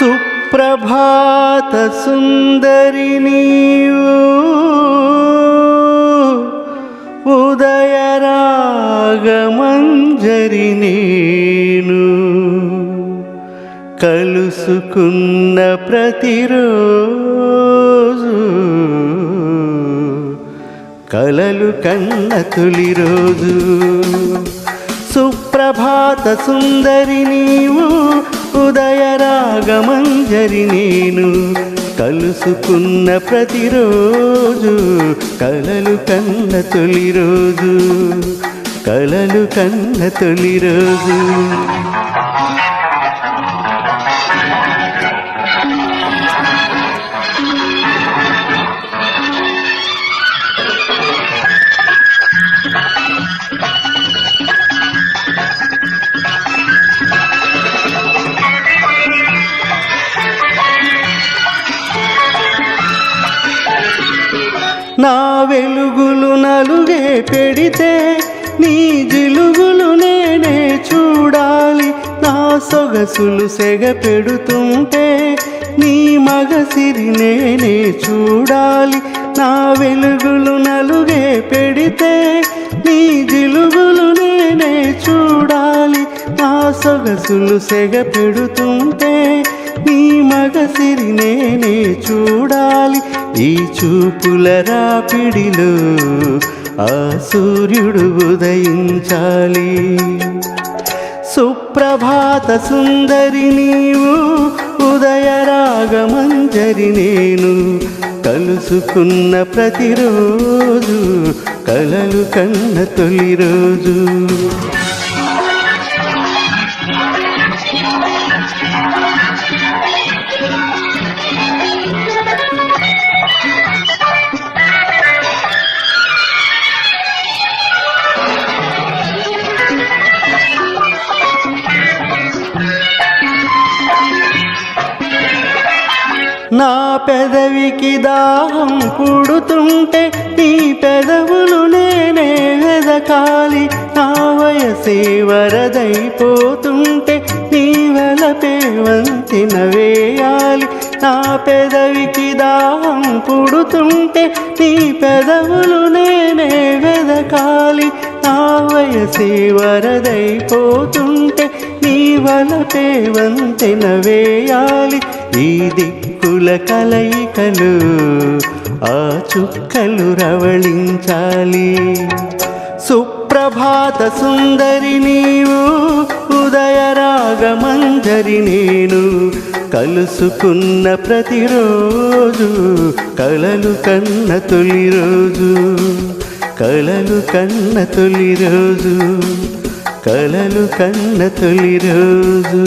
సుప్రభాత సుందరి నీవు. నేను. కలుసుకున్న ప్రతిరోజు కలలు కన్న తొలి రోజు. సుప్రభాత సుందరి రాగమంజరి నేను కలుసుకున్న ప్రతిరోజు కలలు కన్న తొలి రోజు కలలు కన్న తొలి రోజు. నా వెలుగులు నలుగే పెడితే నీ జిలుగులు నేనే చూడాలి. నా సొగసులు సెగ పెడుతుంటే నీ మగసిరి నేనే చూడాలి. నా వెలుగులు నలుగే పెడితే నీ జిలుగులు నేనే చూడాలి. నా సొగసులు సెగ పెడుతుంటే నీ మగసిరి నేనే చూడాలి ఈ చూపుల రాపిడిలో ఆ సూర్యుడు ఉదయించాలి. సుప్రభాత సుందరి నీవు ఉదయ రాగమంజరి నేను కలుసుకున్న ప్రతిరోజు కలలు కన్న తొలి రోజు. పెదవికి దాహం పుడుతుంటే నీ పెదవులు నేనే వెదకాలి. నా వయసే వరదైపోతుంటే నీ వలపే వంతిన వేయాలి నా పెదవికి దాహం పుడుతుంటే నీ పెదవులు నేనే వెదకాలి. నా వయసే వరదైపోతుంటే నీ వలపే వంతెన వేయాలి ఈ దిక్కుల కలయికలు ఆ చుక్కలు రవళించాలి. సుప్రభాత సుందరి నీవు ఉదయరాగమంజరి నేను కలుసుకున్న ప్రతిరోజు కలలు కన్న తొలి రోజు కలలు కన్న తొలి రోజు కలలు కన్న తొలి రోజు.